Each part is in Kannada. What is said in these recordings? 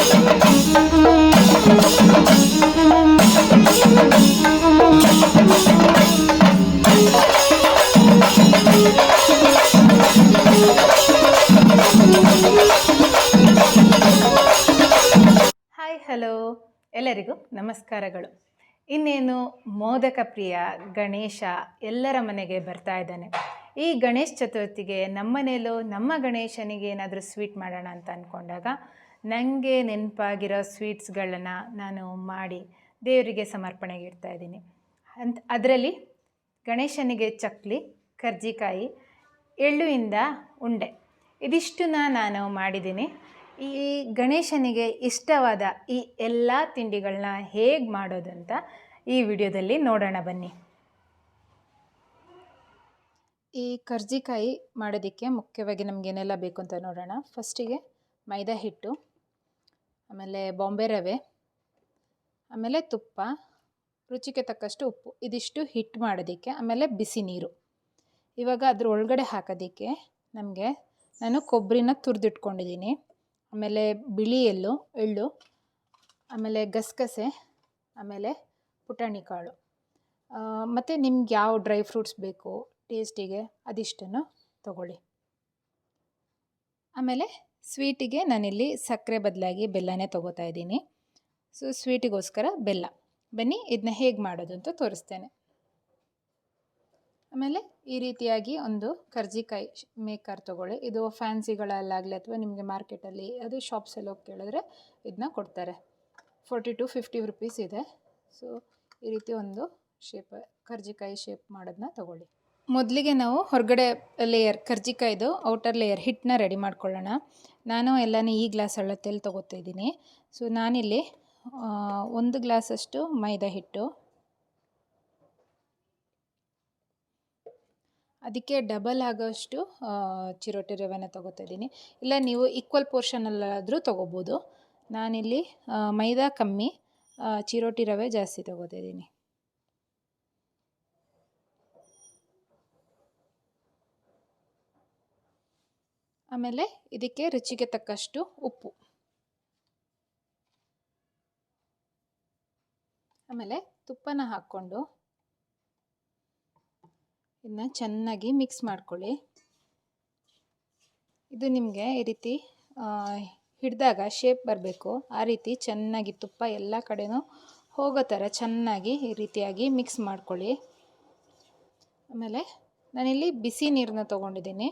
ಹಾಯ್ ಹಲೋ ಎಲ್ಲರಿಗೂ ನಮಸ್ಕಾರಗಳು. ಇನ್ನೇನು ಮೋದಕ ಪ್ರಿಯ ಗಣೇಶ ಎಲ್ಲರ ಮನೆಗೆ ಬರ್ತಾ ಇದ್ದಾನೆ. ಈ ಗಣೇಶ ಚತುರ್ಥಿಗೆ ನಮ್ಮನೇಲೂ ನಮ್ಮ ಗಣೇಶನಿಗೆ ಏನಾದರೂ ಸ್ವೀಟ್ ಮಾಡೋಣ ಅಂತ ಅಂದ್ಕೊಂಡಾಗ ನನಗೆ ನೆನಪಾಗಿರೋ ಸ್ವೀಟ್ಸ್ಗಳನ್ನು ನಾನು ಮಾಡಿ ದೇವರಿಗೆ ಸಮರ್ಪಣೆಗೆ ಇಡ್ತಾ ಇದ್ದೀನಿ ಅಂತ, ಅದರಲ್ಲಿ ಗಣೇಶನಿಗೆ ಚಕ್ಲಿ, ಕರ್ಜಿಕಾಯಿ ಎಳ್ಳುವಿಂದ ಉಂಡೆ. ಇದಿಷ್ಟನ್ನ ನಾನು ಮಾಡಿದ್ದೀನಿ. ಈ ಗಣೇಶನಿಗೆ ಇಷ್ಟವಾದ ಈ ಎಲ್ಲ ತಿಂಡಿಗಳನ್ನ ಹೇಗೆ ಮಾಡೋದು ಅಂತ ಈ ವಿಡಿಯೋದಲ್ಲಿ ನೋಡೋಣ ಬನ್ನಿ. ಈ ಕರ್ಜಿಕಾಯಿ ಮಾಡೋದಕ್ಕೆ ಮುಖ್ಯವಾಗಿ ನಮಗೇನೆಲ್ಲ ಬೇಕು ಅಂತ ನೋಡೋಣ. ಫಸ್ಟಿಗೆ ಮೈದಾ ಹಿಟ್ಟು ಆಮೇಲೆ ಬಾಂಬೆ ರವೆ, ಆಮೇಲೆ ತುಪ್ಪ, ರುಚಿಗೆ ತಕ್ಕಷ್ಟು ಉಪ್ಪು. ಇದಿಷ್ಟು ಹಿಟ್ಟು ಮಾಡೋದಕ್ಕೆ, ಆಮೇಲೆ ಬಿಸಿ ನೀರು. ಇವಾಗ ಅದ್ರ ಒಳಗಡೆ ಹಾಕೋದಕ್ಕೆ ನಮಗೆ ನಾನು ಕೊಬ್ಬರಿನ ತುರಿದಿಟ್ಕೊಂಡಿದ್ದೀನಿ. ಆಮೇಲೆ ಬಿಳಿ ಎಳ್ಳು ಎಳ್ಳು, ಆಮೇಲೆ ಗಸಗಸೆ, ಆಮೇಲೆ ಪುಟಾಣಿ ಕಾಳು. ಮತ್ತು ನಿಮ್ಗೆ ಯಾವ ಡ್ರೈ ಫ್ರೂಟ್ಸ್ ಬೇಕು, ಟೇಸ್ಟಿಗೆ ಅದಿಷ್ಟನ್ನು ತಗೊಳ್ಳಿ. ಆಮೇಲೆ ಸ್ವೀಟಿಗೆ ನಾನಿಲ್ಲಿ ಸಕ್ಕರೆ ಬದಲಾಗಿ ಬೆಲ್ಲನೇ ತೊಗೋತಾ ಇದ್ದೀನಿ. ಸೊ, ಸ್ವೀಟಿಗೋಸ್ಕರ ಬೆಲ್ಲ. ಬನ್ನಿ ಇದನ್ನ ಹೇಗೆ ಮಾಡೋದು ಅಂತ ತೋರಿಸ್ತೇನೆ. ಆಮೇಲೆ ಈ ರೀತಿಯಾಗಿ ಒಂದು ಕರ್ಜಿಕಾಯಿ ಮೇಕರ್ ತೊಗೊಳ್ಳಿ. ಇದು ಫ್ಯಾನ್ಸಿಗಳಲ್ಲಾಗಲಿ ಅಥವಾ ನಿಮಗೆ ಮಾರ್ಕೆಟಲ್ಲಿ, ಅದು ಶಾಪ್ಸಲ್ಲಿ ಹೋಗಿ ಕೇಳಿದ್ರೆ ಇದನ್ನ ಕೊಡ್ತಾರೆ. ಫೋರ್ಟಿ ಟು ಫಿಫ್ಟಿ ರುಪೀಸ್ ಇದೆ. ಸೊ, ಈ ರೀತಿ ಒಂದು ಶೇಪ್, ಕರ್ಜಿಕಾಯಿ ಶೇಪ್ ಮಾಡೋದನ್ನ ತೊಗೊಳ್ಳಿ. ಮೊದಲಿಗೆ ನಾವು ಹೊರಗಡೆ ಲೇಯರ್ ಕರ್ಜಿಕಾಯ್ದು ಔಟರ್ ಲೇಯರ್ ಹಿಟ್ಟನ್ನ ರೆಡಿ ಮಾಡ್ಕೊಳ್ಳೋಣ. ನಾನು ಎಲ್ಲನೂ ಈ ಗ್ಲಾಸ್ ಅಳತೆಯಲ್ಲಿ ತೊಗೋತಾ ಇದ್ದೀನಿ. ಸೊ ನಾನಿಲ್ಲಿ ಒಂದು ಗ್ಲಾಸಷ್ಟು ಮೈದಾ ಹಿಟ್ಟು. ಅದಕ್ಕೆ ಡಬಲ್ ಆಗೋಷ್ಟು ಚಿರೋಟಿ ರವೆನ ತೊಗೋತಾ ಇದ್ದೀನಿ. ಇಲ್ಲ, ನೀವು ಈಕ್ವಲ್ ಪೋರ್ಷನಲ್ಲಾದರೂ ತೊಗೋಬೋದು. ನಾನಿಲ್ಲಿ ಮೈದಾ ಕಮ್ಮಿ ಚಿರೋಟಿ ರವೆ ಜಾಸ್ತಿ ತೊಗೋತಾ ಇದ್ದೀನಿ. ಆಮೇಲೆ ಇದಕ್ಕೆ ರುಚಿಗೆ ತಕ್ಕಷ್ಟು ಉಪ್ಪು. ಆಮೇಲೆ ತುಪ್ಪನ ಹಾಕ್ಕೊಂಡು ಇದನ್ನ ಚೆನ್ನಾಗಿ ಮಿಕ್ಸ್ ಮಾಡ್ಕೊಳ್ಳಿ. ಇದು ನಿಮಗೆ ಈ ರೀತಿ ಹಿಡಿದಾಗ ಶೇಪ್ ಬರಬೇಕು. ಆ ರೀತಿ ಚೆನ್ನಾಗಿ ತುಪ್ಪ ಎಲ್ಲ ಕಡೆನೂ ಹೋಗೋ ಥರ ಚೆನ್ನಾಗಿ ಈ ರೀತಿಯಾಗಿ ಮಿಕ್ಸ್ ಮಾಡ್ಕೊಳ್ಳಿ. ಆಮೇಲೆ ನಾನಿಲ್ಲಿ ಬಿಸಿ ನೀರನ್ನ ತೊಗೊಂಡಿದ್ದೀನಿ.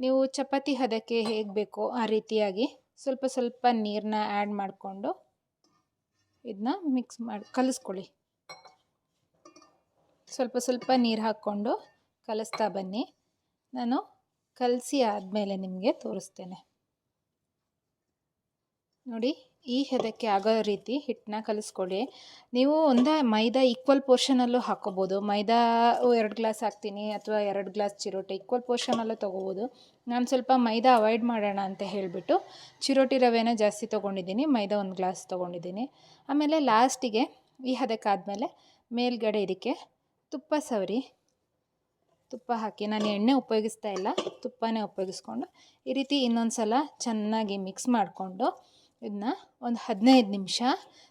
ನೀವು ಚಪಾತಿ ಹದಕ್ಕೆ ಹೇಗೆ ಬೇಕೋ ಆ ರೀತಿಯಾಗಿ ಸ್ವಲ್ಪ ಸ್ವಲ್ಪ ನೀರನ್ನ ಆ್ಯಡ್ ಮಾಡಿಕೊಂಡು ಇದನ್ನ ಮಿಕ್ಸ್ ಮಾಡಿ, ಕಲಿಸ್ಕೊಳ್ಳಿ. ಸ್ವಲ್ಪ ಸ್ವಲ್ಪ ನೀರು ಹಾಕ್ಕೊಂಡು ಕಲಿಸ್ತಾ ಬನ್ನಿ. ನಾನು ಕಲಸಿ ಆದಮೇಲೆ ನಿಮಗೆ ತೋರಿಸ್ತೇನೆ. ನೋಡಿ. ಈ ಹೆದಕ್ಕೆ ಆಗೋ ರೀತಿ ಹಿಟ್ಟನ್ನ ಕಲಿಸ್ಕೊಳ್ಳಿ. ನೀವು ಒಂದೇ ಮೈದಾ ಈಕ್ವಲ್ ಪೋರ್ಷನಲ್ಲೂ ಹಾಕೋಬೋದು. ಮೈದಾ ಎರಡು ಗ್ಲಾಸ್ ಹಾಕ್ತೀನಿ ಅಥವಾ ಎರಡು ಗ್ಲಾಸ್ ಚಿರೋಟಿ ಈಕ್ವಲ್ ಪೋರ್ಷನಲ್ಲೂ ತೊಗೋಬೋದು. ನಾನು ಸ್ವಲ್ಪ ಮೈದಾ ಅವಾಯ್ಡ್ ಮಾಡೋಣ ಅಂತ ಹೇಳಿಬಿಟ್ಟು ಚಿರೋಟಿ ರವೆನ ಜಾಸ್ತಿ ತೊಗೊಂಡಿದ್ದೀನಿ. ಮೈದಾ ಒಂದು ಗ್ಲಾಸ್ ತೊಗೊಂಡಿದ್ದೀನಿ. ಆಮೇಲೆ ಲಾಸ್ಟಿಗೆ ಈ ಹದಕ್ಕಾದಮೇಲೆ ಮೇಲ್ಗಡೆ ಇದಕ್ಕೆ ತುಪ್ಪ ಸವರಿ. ತುಪ್ಪ ಹಾಕಿ ನಾನು ಎಣ್ಣೆ ಉಪಯೋಗಿಸ್ತಾ ಇಲ್ಲ. ತುಪ್ಪನೇ ಉಪಯೋಗಿಸ್ಕೊಂಡು ಈ ರೀತಿ ಇನ್ನೊಂದು ಸಲ ಚೆನ್ನಾಗಿ ಮಿಕ್ಸ್ ಮಾಡಿಕೊಂಡು ಇದನ್ನ ಒಂದು ಹದಿನೈದು ನಿಮಿಷ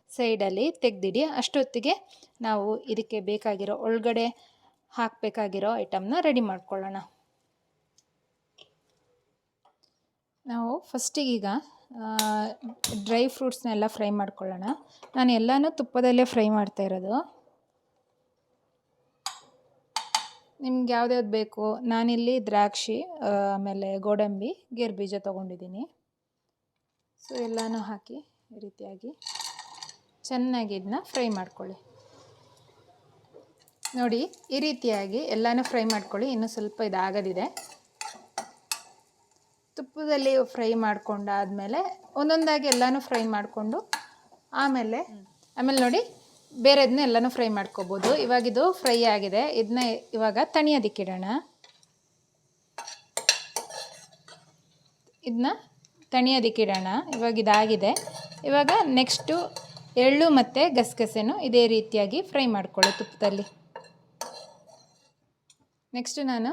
ಸೈಡಲ್ಲಿ ತೆಗೆದಿಡಿ. ಅಷ್ಟೊತ್ತಿಗೆ ನಾವು ಇದಕ್ಕೆ ಬೇಕಾಗಿರೋ ಒಳಗಡೆ ಹಾಕಬೇಕಾಗಿರೋ ಐಟಮ್ನ ರೆಡಿ ಮಾಡ್ಕೊಳ್ಳೋಣ. ನಾವು ಫಸ್ಟಿಗೀಗ ಡ್ರೈ ಫ್ರೂಟ್ಸ್ನೆಲ್ಲ ಫ್ರೈ ಮಾಡ್ಕೊಳ್ಳೋಣ. ನಾನು ಎಲ್ಲನೂ ತುಪ್ಪದಲ್ಲೇ ಫ್ರೈ ಮಾಡ್ತಾ ಇರೋದು. ನಿಮ್ಗೆ ಯಾವ್ದು ಬೇಕು? ನಾನಿಲ್ಲಿ ದ್ರಾಕ್ಷಿ ಆಮೇಲೆ ಗೋಡಂಬಿ ಗೇರು ಬೀಜ ತೊಗೊಂಡಿದ್ದೀನಿ. ಸೊ ಎಲ್ಲನೂ ಹಾಕಿ ಈ ರೀತಿಯಾಗಿ ಚೆನ್ನಾಗಿ ಇದನ್ನ ಫ್ರೈ ಮಾಡ್ಕೊಳ್ಳಿ. ನೋಡಿ, ಈ ರೀತಿಯಾಗಿ ಎಲ್ಲನೂ ಫ್ರೈ ಮಾಡ್ಕೊಳ್ಳಿ. ಇನ್ನೂ ಸ್ವಲ್ಪ ಇದಾಗದಿದೆ. ತುಪ್ಪದಲ್ಲಿ ಫ್ರೈ ಮಾಡ್ಕೊಂಡಾದಮೇಲೆ ಒಂದೊಂದಾಗಿ ಎಲ್ಲನೂ ಫ್ರೈ ಮಾಡಿಕೊಂಡು ಆಮೇಲೆ ಆಮೇಲೆ ನೋಡಿ ಬೇರೆದನ್ನ ಎಲ್ಲನೂ ಫ್ರೈ ಮಾಡ್ಕೋಬೋದು. ಇವಾಗ ಇದು ಫ್ರೈ ಆಗಿದೆ. ಇದನ್ನ ಇವಾಗ ತಣಿಯೋದಕ್ಕಿಡೋಣ. ಇದನ್ನ ತಣಿಯೋದಕ್ಕಿಡೋಣ. ಇವಾಗ ಇದಾಗಿದೆ. ಇವಾಗ ನೆಕ್ಸ್ಟು ಎಳ್ಳು ಮತ್ತು ಗಸಗಸೆನೂ ಇದೇ ರೀತಿಯಾಗಿ ಫ್ರೈ ಮಾಡಿಕೊಳ್ಳಿ ತುಪ್ಪದಲ್ಲಿ. ನೆಕ್ಸ್ಟು ನಾನು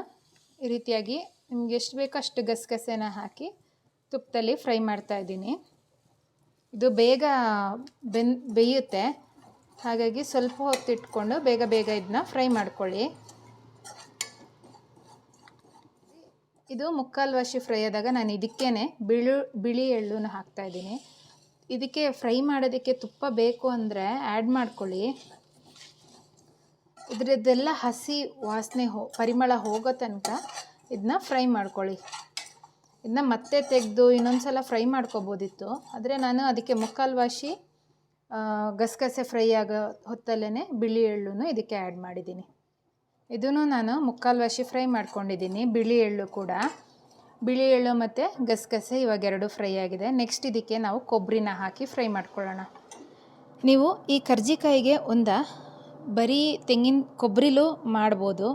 ಈ ರೀತಿಯಾಗಿ ನಿಮ್ಗೆ ಎಷ್ಟು ಬೇಕೋ ಅಷ್ಟು ಗಸಗಸೆನ ಹಾಕಿ ತುಪ್ಪದಲ್ಲಿ ಫ್ರೈ ಮಾಡ್ತಾಯಿದ್ದೀನಿ ಇದು ಬೇಗ ಬೆನ್, ಬೇಯುತ್ತೆ. ಹಾಗಾಗಿ ಸ್ವಲ್ಪ ಹೊತ್ತು ಇಟ್ಕೊಂಡು ಬೇಗ ಬೇಗ ಇದನ್ನ ಫ್ರೈ ಮಾಡ್ಕೊಳ್ಳಿ. ಇದು ಮುಕ್ಕಾಲು ವಾಶಿ ಫ್ರೈ ಆದಾಗ ನಾನು ಇದಕ್ಕೇ ಬಿಳು, ಬಿಳಿ ಎಳ್ಳು ಹಾಕ್ತಾ ಇದ್ದೀನಿ. ಇದಕ್ಕೆ ಫ್ರೈ ಮಾಡೋದಕ್ಕೆ ತುಪ್ಪ ಬೇಕು ಅಂದರೆ ಆ್ಯಡ್ ಮಾಡ್ಕೊಳ್ಳಿ. ಇದರದ್ದೆಲ್ಲ ಹಸಿ ವಾಸನೆ ಹೋ, ಪರಿಮಳ ಹೋಗೋ ತನಕ ಇದನ್ನ ಫ್ರೈ ಮಾಡ್ಕೊಳ್ಳಿ. ಇದನ್ನ ಮತ್ತೆ ತೆಗೆದು ಇನ್ನೊಂದು ಸಲ ಫ್ರೈ ಮಾಡ್ಕೋಬೋದಿತ್ತು. ಆದರೆ ನಾನು ಅದಕ್ಕೆ ಮುಕ್ಕಾಲು ವಾಶಿ ಗಸಗಸೆ ಫ್ರೈ ಆಗೋ ಹೊತ್ತಲ್ಲೇ ಬಿಳಿ ಎಳ್ಳು ಇದಕ್ಕೆ ಆ್ಯಡ್ ಮಾಡಿದ್ದೀನಿ. ಇದನ್ನು ನಾನು ಮುಕ್ಕಾಲು ವಾಶಿ ಫ್ರೈ ಮಾಡ್ಕೊಂಡಿದ್ದೀನಿ, ಬಿಳಿ ಎಳ್ಳು ಕೂಡ. ಬಿಳಿ ಎಳ್ಳು ಮತ್ತು ಗಸಗಸೆ ಇವಾಗ ಎರಡು ಫ್ರೈ ಆಗಿದೆ. ನೆಕ್ಸ್ಟ್ ಇದಕ್ಕೆ ನಾವು ಕೊಬ್ಬರಿನ ಹಾಕಿ ಫ್ರೈ ಮಾಡ್ಕೊಳ್ಳೋಣ. ನೀವು ಈ ಕರ್ಜಿಕಾಯಿಗೆ ಒಂದ ಬರೀ ತೆಂಗಿನ ಕೊಬ್ಬರಿಲೂ ಮಾಡ್ಬೋದು.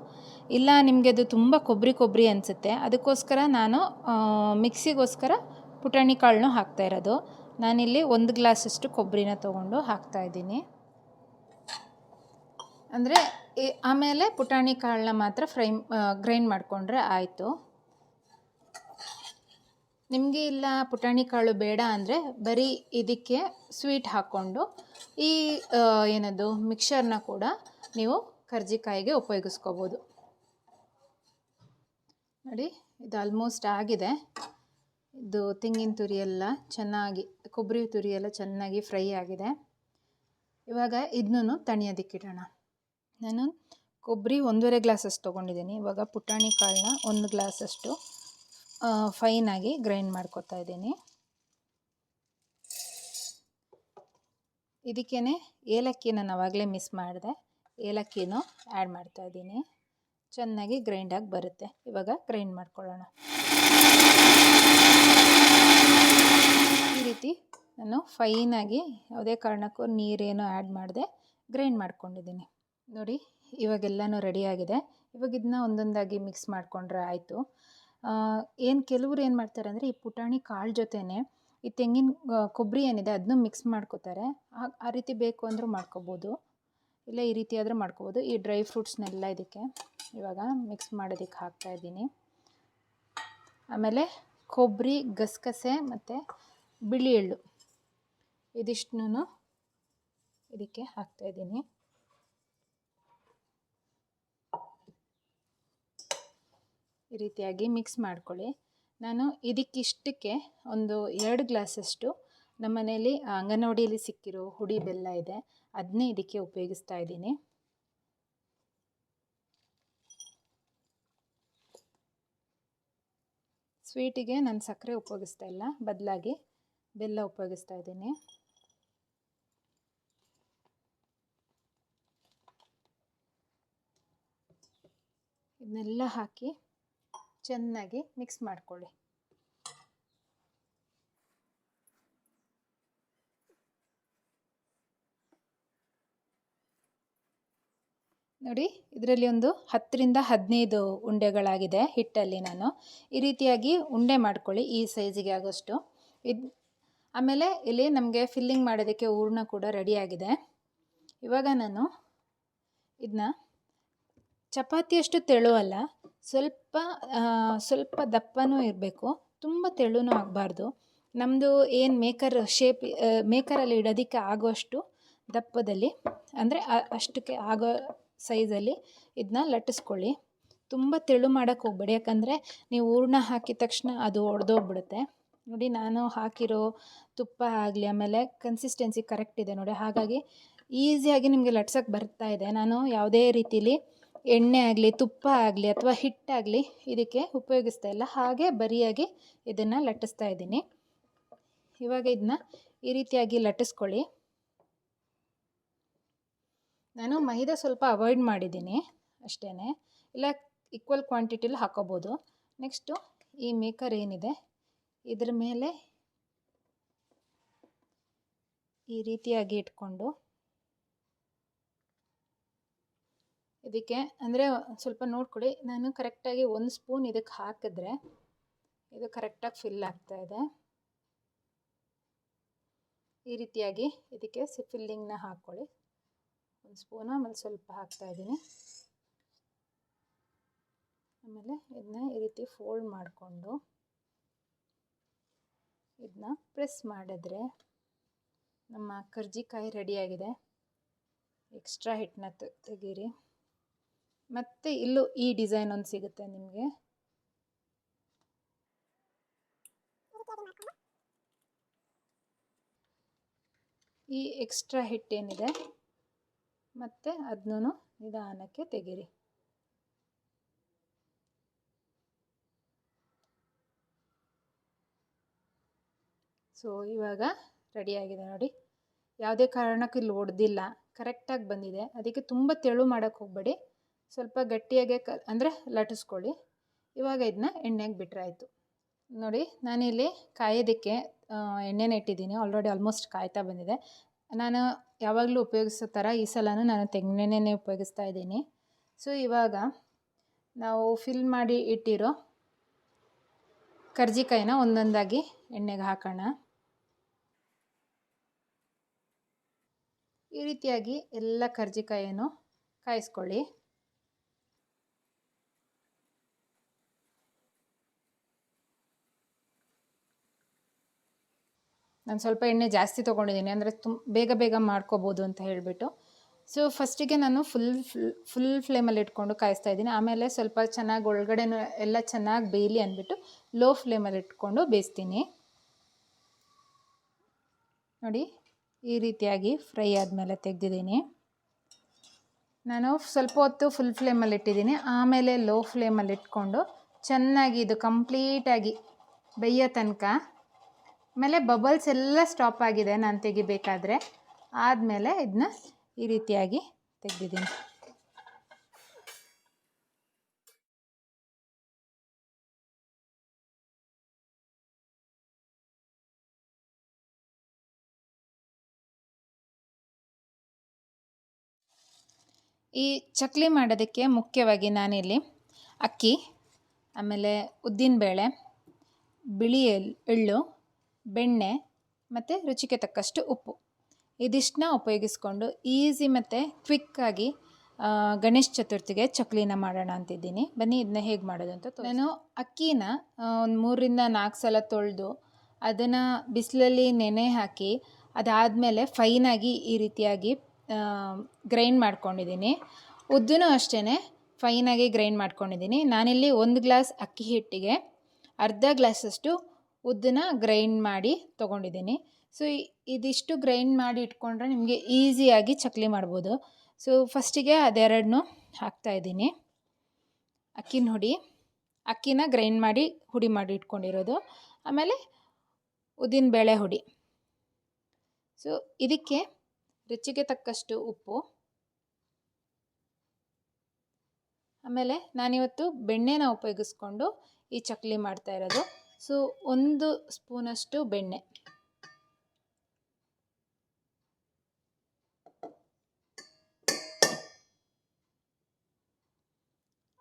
ಇಲ್ಲ ನಿಮಗೆ ಅದು ತುಂಬ ಕೊಬ್ಬರಿ ಕೊಬ್ಬರಿ ಅನಿಸುತ್ತೆ. ಅದಕ್ಕೋಸ್ಕರ ನಾನು ಮಿಕ್ಸಿಗೋಸ್ಕರ ಪುಟಾಣಿ ಕಾಳನ್ನು ಹಾಕ್ತಾ ಇರೋದು. ನಾನಿಲ್ಲಿ ಒಂದು ಗ್ಲಾಸಷ್ಟು ಕೊಬ್ಬರಿನ ತೊಗೊಂಡು ಹಾಕ್ತಾಯಿದ್ದೀನಿ ಅಂದರೆ ಆಮೇಲೆ ಪುಟಾಣಿ ಕಾಳನ್ನ ಮಾತ್ರ ಫ್ರೈ ಗ್ರೈಂಡ್ ಮಾಡಿಕೊಂಡ್ರೆ ಆಯಿತು. ನಿಮಗೆ ಇಲ್ಲ ಪುಟಾಣಿ ಕಾಳು ಬೇಡ ಅಂದರೆ ಬರೀ ಇದಕ್ಕೆ ಸ್ವೀಟ್ ಹಾಕ್ಕೊಂಡು ಈ ಏನದು ಮಿಕ್ಸರ್ನ ಕೂಡ ನೀವು ಕರ್ಜಿಕಾಯಿಗೆ ಉಪಯೋಗಿಸ್ಕೋಬೋದು. ನೋಡಿ, ಇದು ಆಲ್ಮೋಸ್ಟ್ ಆಗಿದೆ. ಇದು ತೆಂಗಿನ ತುರಿ ಎಲ್ಲ ಚೆನ್ನಾಗಿ, ಕೊಬ್ಬರಿ ತುರಿ ಎಲ್ಲ ಚೆನ್ನಾಗಿ ಫ್ರೈ ಆಗಿದೆ. ಇವಾಗ ಇದನ್ನೂ ತಣಿಯೋದಕ್ಕಿಡೋಣ. ನಾನು ಕೊಬ್ಬರಿ ಒಂದೂವರೆ ಗ್ಲಾಸಷ್ಟು ತೊಗೊಂಡಿದ್ದೀನಿ. ಇವಾಗ ಪುಟಾಣಿ ಕಾಳನ್ನ ಒಂದು ಗ್ಲಾಸಷ್ಟು ಫೈನಾಗಿ ಗ್ರೈಂಡ್ ಮಾಡ್ಕೊತಾ ಇದ್ದೀನಿ. ಇದಕ್ಕೇ ಏಲಕ್ಕಿ ನಾನು ಆವಾಗಲೇ ಮಿಸ್ ಮಾಡಿದೆ. ಏಲಕ್ಕಿನೂ ಆ್ಯಡ್ ಮಾಡ್ತಾ ಇದ್ದೀನಿ. ಚೆನ್ನಾಗಿ ಗ್ರೈಂಡಾಗಿ ಬರುತ್ತೆ. ಇವಾಗ ಗ್ರೈಂಡ್ ಮಾಡ್ಕೊಳ್ಳೋಣ. ಈ ರೀತಿ ನಾನು ಫೈನಾಗಿ ಯಾವುದೇ ಕಾರಣಕ್ಕೂ ನೀರೇನು ಆ್ಯಡ್ ಮಾಡಿದೆ ಗ್ರೈಂಡ್ ಮಾಡ್ಕೊಂಡಿದ್ದೀನಿ. ನೋಡಿ, ಇವಾಗೆಲ್ಲನೂ ರೆಡಿಯಾಗಿದೆ. ಇವಾಗ ಇದನ್ನ ಒಂದೊಂದಾಗಿ ಮಿಕ್ಸ್ ಮಾಡಿಕೊಂಡ್ರೆ ಆಯಿತು. ಏನು ಕೆಲವ್ರು ಏನು ಮಾಡ್ತಾರೆ ಅಂದರೆ, ಈ ಪುಟಾಣಿ ಕಾಳು ಜೊತೆನೆ ಈ ತೆಂಗಿನ ಕೊಬ್ಬರಿ ಏನಿದೆ ಅದನ್ನು ಮಿಕ್ಸ್ ಮಾಡ್ಕೋತಾರೆ. ಆ ರೀತಿ ಬೇಕು ಅಂದರೂ ಮಾಡ್ಕೋಬೋದು. ಇಲ್ಲ ಈ ರೀತಿ ಆದರೂ ಮಾಡ್ಕೋಬೋದು. ಈ ಡ್ರೈ ಫ್ರೂಟ್ಸ್ನೆಲ್ಲ ಇದಕ್ಕೆ ಇವಾಗ ಮಿಕ್ಸ್ ಮಾಡೋದಕ್ಕೆ ಹಾಕ್ತಾಯಿದ್ದೀನಿ ಆಮೇಲೆ ಕೊಬ್ಬರಿ ಗಸಗಸೆ ಮತ್ತು ಬಿಳಿ ಎಳ್ಳು ಇದಿಷ್ಟನ್ನೂ ಇದಕ್ಕೆ ಹಾಕ್ತಾಯಿದ್ದೀನಿ ಈ ರೀತಿಯಾಗಿ ಮಿಕ್ಸ್ ಮಾಡ್ಕೊಳ್ಳಿ. ನಾನು ಇದಕ್ಕಿಷ್ಟಕ್ಕೆ ಒಂದು ಎರಡು ಗ್ಲಾಸಷ್ಟು ನಮ್ಮ ಮನೆಯಲ್ಲಿ ಅಂಗನವಾಡಿಯಲ್ಲಿ ಸಿಕ್ಕಿರೋ ಹುಡಿ ಬೆಲ್ಲ ಇದೆ. ಅದನ್ನೇ ಇದಕ್ಕೆ ಉಪಯೋಗಿಸ್ತಾ ಇದ್ದೀನಿ. ಸ್ವೀಟಿಗೆ ನಾನು ಸಕ್ಕರೆ ಉಪಯೋಗಿಸ್ತಾ ಇಲ್ಲ. ಬದಲಾಗಿ ಬೆಲ್ಲ ಉಪಯೋಗಿಸ್ತಾ ಇದ್ದೀನಿ. ಇದನ್ನೆಲ್ಲ ಹಾಕಿ ಚೆನ್ನಾಗಿ ಮಿಕ್ಸ್ ಮಾಡ್ಕೊಳ್ಳಿ. ನೋಡಿ, ಇದರಲ್ಲಿ ಒಂದು ಹತ್ತರಿಂದ ಹದಿನೈದು ಉಂಡೆಗಳಾಗಿದೆ ಹಿಟ್ಟಲ್ಲಿ ನಾನು. ಈ ರೀತಿಯಾಗಿ ಉಂಡೆ ಮಾಡ್ಕೊಳ್ಳಿ ಈ ಸೈಜಿಗೆ ಆಗೋಷ್ಟು. ಇದು ಆಮೇಲೆ ಇಲ್ಲಿ ನಮಗೆ ಫಿಲ್ಲಿಂಗ್ ಮಾಡೋದಕ್ಕೆ ಹೂರ್ಣ ಕೂಡ ರೆಡಿಯಾಗಿದೆ ಇವಾಗ ನಾನು ಇದನ್ನ ಚಪಾತಿಯಷ್ಟು ತೆಳುವಲ್ಲ ಸ್ವಲ್ಪ ಸ್ವಲ್ಪ ದಪ್ಪನೂ ಇರಬೇಕು, ತುಂಬ ತೆಳುನೂ ಆಗಬಾರ್ದು. ನಮ್ಮದು ಏನು ಮೇಕರ್ ಶೇಪ್ ಮೇಕರಲ್ಲಿ ಇಡೋದಕ್ಕೆ ಆಗೋಷ್ಟು ದಪ್ಪದಲ್ಲಿ, ಅಂದರೆ ಅಷ್ಟಕ್ಕೆ ಆಗೋ ಸೈಜಲ್ಲಿ ಇದನ್ನ ಲಟ್ಟಿಸ್ಕೊಳ್ಳಿ. ತುಂಬ ತೆಳು ಮಾಡೋಕ್ಕೆ ಹೋಗ್ಬೇಡಿ, ಯಾಕಂದರೆ ನೀವು ಹೂರ್ಣ ಹಾಕಿದ ತಕ್ಷಣ ಅದು ಒಡೆದೋಗ್ಬಿಡುತ್ತೆ. ನೋಡಿ, ನಾನು ಹಾಕಿರೋ ತುಪ್ಪ ಆಗಲಿ, ಆಮೇಲೆ ಕನ್ಸಿಸ್ಟೆನ್ಸಿ ಕರೆಕ್ಟ್ ಇದೆ ನೋಡಿ. ಹಾಗಾಗಿ ಈಸಿಯಾಗಿ ನಿಮಗೆ ಲಟ್ಸೋಕ್ಕೆ ಬರ್ತಾ ಇದೆ. ನಾನು ಯಾವುದೇ ರೀತಿಲಿ ಎಣ್ಣೆ ಆಗಲಿ, ತುಪ್ಪ ಆಗಲಿ ಅಥವಾ ಹಿಟ್ಟಾಗಲಿ ಇದಕ್ಕೆ ಉಪಯೋಗಿಸ್ತಾ ಇಲ್ಲ. ಹಾಗೆ ಬರಿಯಾಗಿ ಇದನ್ನು ಲಟ್ಟಿಸ್ತಾ ಇದ್ದೀನಿ. ಇವಾಗ ಇದನ್ನ ಈ ರೀತಿಯಾಗಿ ಲಟ್ಟಿಸ್ಕೊಳ್ಳಿ. ನಾನು ಮೈದಾ ಸ್ವಲ್ಪ ಅವಾಯ್ಡ್ ಮಾಡಿದ್ದೀನಿ ಅಷ್ಟೇ ಇಲ್ಲ ಈಕ್ವಲ್ ಕ್ವಾಂಟಿಟಿಲಿ ಹಾಕೋಬೋದು. ನೆಕ್ಸ್ಟು ಈ ಮೇಕರ್ ಏನಿದೆ, ಇದ್ರ ಮೇಲೆ ಈ ರೀತಿಯಾಗಿ ಇಟ್ಕೊಂಡು ಇದಕ್ಕೆ ಅಂದರೆ ಸ್ವಲ್ಪ ನೋಡ್ಕೊಳ್ಳಿ ನಾನು ಕರೆಕ್ಟಾಗಿ ಒಂದು ಸ್ಪೂನ್ ಇದಕ್ಕೆ ಹಾಕಿದ್ರೆ ಇದು ಕರೆಕ್ಟಾಗಿ ಫಿಲ್ ಆಗ್ತಾ ಇದೆ. ಈ ರೀತಿಯಾಗಿ ಇದಕ್ಕೆ ಫಿಲ್ಲಿಂಗ್ನ ಹಾಕ್ಕೊಳ್ಳಿ ಒಂದು ಸ್ಪೂನ್ ಆಮೇಲೆ ಸ್ವಲ್ಪ ಹಾಕ್ತಾಯಿದ್ದೀನಿ ಆಮೇಲೆ ಇದನ್ನ ಈ ರೀತಿ ಫೋಲ್ಡ್ ಮಾಡಿಕೊಂಡು ಇದನ್ನ ಪ್ರೆಸ್ ಮಾಡಿದ್ರೆ ನಮ್ಮ ಕರ್ಜಿಕಾಯಿ ರೆಡಿಯಾಗಿದೆ ಎಕ್ಸ್ಟ್ರಾ ಹಿಟ್ಟನ್ನ ತೆಗೀರಿ. ಮತ್ತು ಇಲ್ಲೂ ಈ ಡಿಸೈನ್ ಒಂದು ಸಿಗುತ್ತೆ ನಿಮಗೆ. ಈ ಎಕ್ಸ್ಟ್ರಾ ಹಿಟ್ಟೇನಿದೆ ಮತ್ತು ಅದನ್ನೂ ನಿಧಾನಕ್ಕೆ ತೆಗೀರಿ. ಸೊ ಇವಾಗ ರೆಡಿಯಾಗಿದೆ ನೋಡಿ. ಯಾವುದೇ ಕಾರಣಕ್ಕೂ ಇಲ್ಲಿ ಒಡೆದಿಲ್ಲ. ಕರೆಕ್ಟಾಗಿ ಬಂದಿದೆ. ಅದಕ್ಕೆ ತುಂಬ ತೆಳು ಮಾಡೋಕ್ಕೆ ಹೋಗಬೇಡಿ. ಸ್ವಲ್ಪ ಗಟ್ಟಿಯಾಗೆ ಕ, ಅಂದರೆ ಲಟ್ಟಿಸ್ಕೊಳ್ಳಿ. ಇವಾಗ ಇದನ್ನ ಎಣ್ಣೆಗೆ ಬಿಟ್ಟರಾಯಿತು ನೋಡಿ, ನಾನಿಲ್ಲಿ ಕಾಯೋದಕ್ಕೆ ಎಣ್ಣೆನ ಇಟ್ಟಿದ್ದೀನಿ. ಆಲ್ರೆಡಿ ಆಲ್ಮೋಸ್ಟ್ ಕಾಯ್ತಾ ಬಂದಿದೆ. ನಾನು ಯಾವಾಗಲೂ ಉಪಯೋಗಿಸೋ ಥರ ಈ ಸಲನೂ ನಾನು ತೆಂಗಿನೆಣ್ಣೆನೇ ಉಪಯೋಗಿಸ್ತಾ ಇದ್ದೀನಿ. ಸೊ ಇವಾಗ ನಾವು ಫಿಲ್ ಮಾಡಿ ಇಟ್ಟಿರೋ ಕರ್ಜಿಕಾಯಿನ ಒಂದೊಂದಾಗಿ ಎಣ್ಣೆಗೆ ಹಾಕೋಣ. ಈ ರೀತಿಯಾಗಿ ಎಲ್ಲ ಕರ್ಜಿಕಾಯಿಯನ್ನು ಕಾಯಿಸ್ಕೊಳ್ಳಿ. ನಾನು ಸ್ವಲ್ಪ ಎಣ್ಣೆ ಜಾಸ್ತಿ ತೊಗೊಂಡಿದ್ದೀನಿ. ಅಂದರೆ ತುಂಬ ಬೇಗ ಬೇಗ ಮಾಡ್ಕೋಬೋದು ಅಂತ ಹೇಳಿಬಿಟ್ಟು. ಸೊ ಫಸ್ಟಿಗೆ ನಾನು ಫುಲ್ ಫುಲ್ ಫುಲ್ ಫ್ಲೇಮಲ್ಲಿ ಇಟ್ಕೊಂಡು ಕಾಯಿಸ್ತಾ ಇದ್ದೀನಿ. ಆಮೇಲೆ ಸ್ವಲ್ಪ ಚೆನ್ನಾಗಿ ಒಳಗಡೆ ಎಲ್ಲ ಚೆನ್ನಾಗಿ ಬೇಯಲಿ ಅಂದ್ಬಿಟ್ಟು ಲೋ ಫ್ಲೇಮಲ್ಲಿ ಇಟ್ಕೊಂಡು ಬೇಯಿಸ್ತೀನಿ. ನೋಡಿ, ಈ ರೀತಿಯಾಗಿ ಫ್ರೈ ಆದಮೇಲೆ ತೆಗೆದಿದ್ದೀನಿ. ನಾನು ಸ್ವಲ್ಪ ಹೊತ್ತು ಫುಲ್ ಫ್ಲೇಮಲ್ಲಿ ಇಟ್ಟಿದ್ದೀನಿ. ಆಮೇಲೆ ಲೋ ಫ್ಲೇಮಲ್ಲಿ ಇಟ್ಕೊಂಡು ಚೆನ್ನಾಗಿ ಇದು ಕಂಪ್ಲೀಟಾಗಿ ಬೇಯೋ ತನಕ ಆಮೇಲೆ ಬಬಲ್ಸ್ ಎಲ್ಲ ಸ್ಟಾಪ್ ಆಗಿದೆ ನಾನು ತೆಗಿಬೇಕಾದ್ರೆ. ಆದಮೇಲೆ ಇದನ್ನ ಈ ರೀತಿಯಾಗಿ ತೆಗೆದಿದ್ದೀನಿ. ಈ ಚಕ್ಲಿ ಮಾಡೋದಕ್ಕೆ ಮುಖ್ಯವಾಗಿ ನಾನಿಲ್ಲಿ ಅಕ್ಕಿ, ಆಮೇಲೆ ಉದ್ದಿನಬೇಳೆ, ಬಿಳಿ ಎಳ್ಳು ಬೆಣ್ಣೆ ಮತ್ತು ರುಚಿಗೆ ತಕ್ಕಷ್ಟು ಉಪ್ಪು. ಇದಿಷ್ಟನ್ನ ಉಪಯೋಗಿಸ್ಕೊಂಡು ಈಸಿ ಮತ್ತು ಕ್ವಿಕ್ಕಾಗಿ ಗಣೇಶ ಚತುರ್ಥಿಗೆ ಚಕ್ಲಿನ ಮಾಡೋಣ ಅಂತಿದ್ದೀನಿ. ಬನ್ನಿ ಇದನ್ನ ಹೇಗೆ ಮಾಡೋದು ಅಂತ ನಾನು ಅಕ್ಕಿನ ಒಂದು ಮೂರರಿಂದ ನಾಲ್ಕು ಸಲ ತೊಳೆದು ಅದನ್ನು ಬಿಸಿಲಲ್ಲಿ ನೆನೆ ಹಾಕಿ ಅದಾದಮೇಲೆ ಫೈನಾಗಿ ಈ ರೀತಿಯಾಗಿ ಗ್ರೈಂಡ್ ಮಾಡ್ಕೊಂಡಿದ್ದೀನಿ. ಉದ್ದನೂ ಅಷ್ಟೇ ಫೈನಾಗಿ ಗ್ರೈಂಡ್ ಮಾಡ್ಕೊಂಡಿದ್ದೀನಿ. ನಾನಿಲ್ಲಿ ಒಂದು ಗ್ಲಾಸ್ ಅಕ್ಕಿ ಹಿಟ್ಟಿಗೆ ಅರ್ಧ ಗ್ಲಾಸಷ್ಟು ಉದ್ದನ್ನ ಗ್ರೈಂಡ್ ಮಾಡಿ ತೊಗೊಂಡಿದ್ದೀನಿ. ಸೊ ಇದಿಷ್ಟು ಗ್ರೈಂಡ್ ಮಾಡಿ ಇಟ್ಕೊಂಡ್ರೆ ನಿಮಗೆ ಈಸಿಯಾಗಿ ಚಕ್ಲಿ ಮಾಡ್ಬೋದು. ಸೊ ಫಸ್ಟಿಗೆ ಅದೆರಡನ್ನೂ ಹಾಕ್ತಾಯಿದ್ದೀನಿ ಅಕ್ಕಿನ ಹುಡಿ, ಅಕ್ಕಿನ ಗ್ರೈಂಡ್ ಮಾಡಿ ಹುಡಿ ಮಾಡಿ ಇಟ್ಕೊಂಡಿರೋದು. ಆಮೇಲೆ ಉದ್ದಿನ ಬೇಳೆ ಹುಡಿ. ಸೊ ಇದಕ್ಕೆ ರುಚಿಗೆ ತಕ್ಕಷ್ಟು ಉಪ್ಪು. ಆಮೇಲೆ ನಾನಿವತ್ತು ಬೆಣ್ಣೆನ ಉಪಯೋಗಿಸ್ಕೊಂಡು ಈ ಚಕ್ಲಿ ಮಾಡ್ತಾ ಇರೋದು. ಸೊ ಒಂದು ಸ್ಪೂನಷ್ಟು ಬೆಣ್ಣೆ.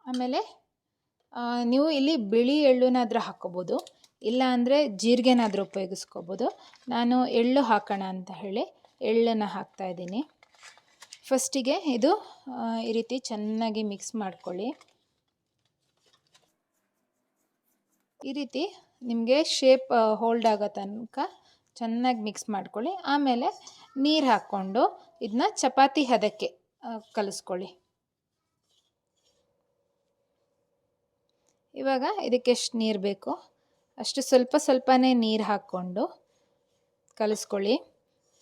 ಆಮೇಲೆ ನೀವು ಇಲ್ಲಿ ಬಿಳಿ ಎಳ್ಳುನಾದರೂ ಹಾಕೋಬೋದು ಇಲ್ಲ ಅಂದರೆ ಜೀರಿಗೆನಾದರೂ ಉಪಯೋಗಿಸ್ಕೋಬೋದು. ನಾನು ಎಳ್ಳು ಹಾಕೋಣ ಅಂತ ಹೇಳಿ ಎಳ್ಳನ್ನು ಹಾಕ್ತಾಯಿದ್ದೀನಿ ಫಸ್ಟಿಗೆ ಇದು ಈ ರೀತಿ ಚೆನ್ನಾಗಿ ಮಿಕ್ಸ್ ಮಾಡ್ಕೊಳ್ಳಿ. ಈ ರೀತಿ ನಿಮಗೆ ಶೇಪ್ ಹೋಲ್ಡ್ ಆಗೋ ತನಕ ಚೆನ್ನಾಗಿ ಮಿಕ್ಸ್ ಮಾಡ್ಕೊಳ್ಳಿ. ಆಮೇಲೆ ನೀರು ಹಾಕ್ಕೊಂಡು ಇದನ್ನ ಚಪಾತಿ ಹದಕ್ಕೆ ಕಲಿಸ್ಕೊಳ್ಳಿ. ಇವಾಗ ಇದಕ್ಕೆ ಎಷ್ಟು ನೀರು ಬೇಕು? ಅಷ್ಟು ಸ್ವಲ್ಪ ಸ್ವಲ್ಪನೇ ನೀರು ಹಾಕ್ಕೊಂಡು ಕಲಿಸ್ಕೊಳ್ಳಿ.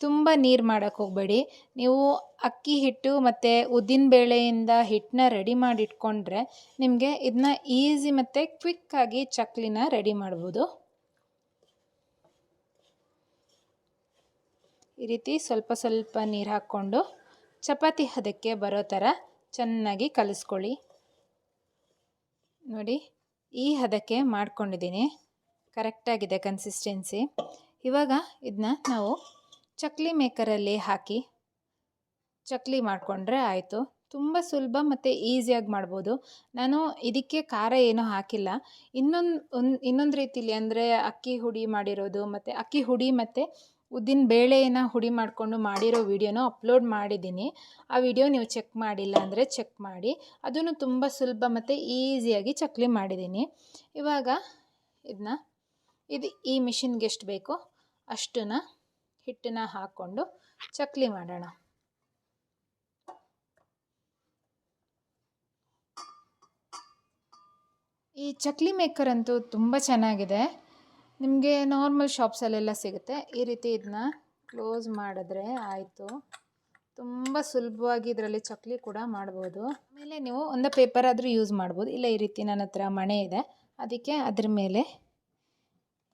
ತುಂಬ ನೀರು ಮಾಡೋಕ್ಕೆ ಹೋಗಬೇಡಿ. ನೀವು ಅಕ್ಕಿ ಹಿಟ್ಟು ಮತ್ತು ಉದ್ದಿನ ಬೇಳೆಯಿಂದ ಹಿಟ್ಟನ್ನ ರೆಡಿ ಮಾಡಿ ಇಟ್ಕೊಂಡ್ರೆ ನಿಮಗೆ ಇದನ್ನ ಈಸಿ ಮತ್ತು ಕ್ವಿಕ್ಕಾಗಿ ಚಕ್ಲಿನ ರೆಡಿ ಮಾಡ್ಬೋದು. ಈ ರೀತಿ ಸ್ವಲ್ಪ ಸ್ವಲ್ಪ ನೀರು ಹಾಕ್ಕೊಂಡು ಚಪಾತಿ ಹದಕ್ಕೆ ಬರೋ ಥರ ಚೆನ್ನಾಗಿ ಕಲಿಸ್ಕೊಳ್ಳಿ. ನೋಡಿ, ಈ ಹದಕ್ಕೆ ಮಾಡ್ಕೊಂಡಿದ್ದೀನಿ. ಕರೆಕ್ಟಾಗಿದೆ ಕನ್ಸಿಸ್ಟೆನ್ಸಿ. ಇವಾಗ ಇದನ್ನ ನಾವು ಚಕ್ಲಿ ಮೇಕರಲ್ಲಿ ಹಾಕಿ, ಚಕ್ಲಿ ಮಾಡಿಕೊಂಡ್ರೆ ಆಯಿತು. ತುಂಬ ಸುಲಭ ಮತ್ತು ಈಸಿಯಾಗಿ ಮಾಡ್ಬೋದು. ನಾನು ಇದಕ್ಕೆ ಖಾರ ಏನೂ ಹಾಕಿಲ್ಲ. ಇನ್ನೊಂದು, ಒಂದು, ಇನ್ನೊಂದು ರೀತಿಲಿ ಅಂದರೆ ಅಕ್ಕಿ ಹುಡಿ ಮಾಡಿರೋದು ಮತ್ತು ಅಕ್ಕಿ ಹುಡಿ ಮತ್ತು ಉದ್ದಿನ ಬೇಳೆನ ಹುಡಿ ಮಾಡಿಕೊಂಡು ಮಾಡಿರೋ ವಿಡಿಯೋನ ಅಪ್ಲೋಡ್ ಮಾಡಿದ್ದೀನಿ. ಆ ವಿಡಿಯೋ ನೀವು ಚೆಕ್ ಮಾಡಿಲ್ಲ ಅಂದರೆ ಚೆಕ್ ಮಾಡಿ. ಅದನ್ನು ತುಂಬ ಸುಲಭ ಮತ್ತು ಈಸಿಯಾಗಿ ಚಕ್ಲಿ ಮಾಡಿದ್ದೀನಿ. ಇವಾಗ ಇದನ್ನ ಇದು ಈ ಮಿಷಿನ್ಗೆ ಎಷ್ಟು ಬೇಕೋ ಅಷ್ಟನ್ನು ಹಿಟ್ಟನ್ನ ಹಾಕ್ಕೊಂಡು ಚಕ್ಲಿ ಮಾಡೋಣ. ಈ ಚಕ್ಲಿ ಮೇಕರ್ ಅಂತೂ ತುಂಬ ಚೆನ್ನಾಗಿದೆ. ನಿಮಗೆ ನಾರ್ಮಲ್ ಶಾಪ್ಸಲ್ಲೆಲ್ಲ ಸಿಗುತ್ತೆ. ಈ ರೀತಿ ಇದನ್ನ ಕ್ಲೋಸ್ ಮಾಡಿದ್ರೆ ಆಯಿತು. ತುಂಬ ಸುಲಭವಾಗಿ ಇದರಲ್ಲಿ ಚಕ್ಲಿ ಕೂಡ ಮಾಡ್ಬೋದು. ಆಮೇಲೆ ನೀವು ಒಂದು ಪೇಪರ್ ಆದರೂ ಯೂಸ್ ಮಾಡ್ಬೋದು. ಇಲ್ಲ ಈ ರೀತಿ ನನ್ನ ಹತ್ರ ಮಣೆ ಇದೆ. ಅದಕ್ಕೆ ಅದ್ರ ಮೇಲೆ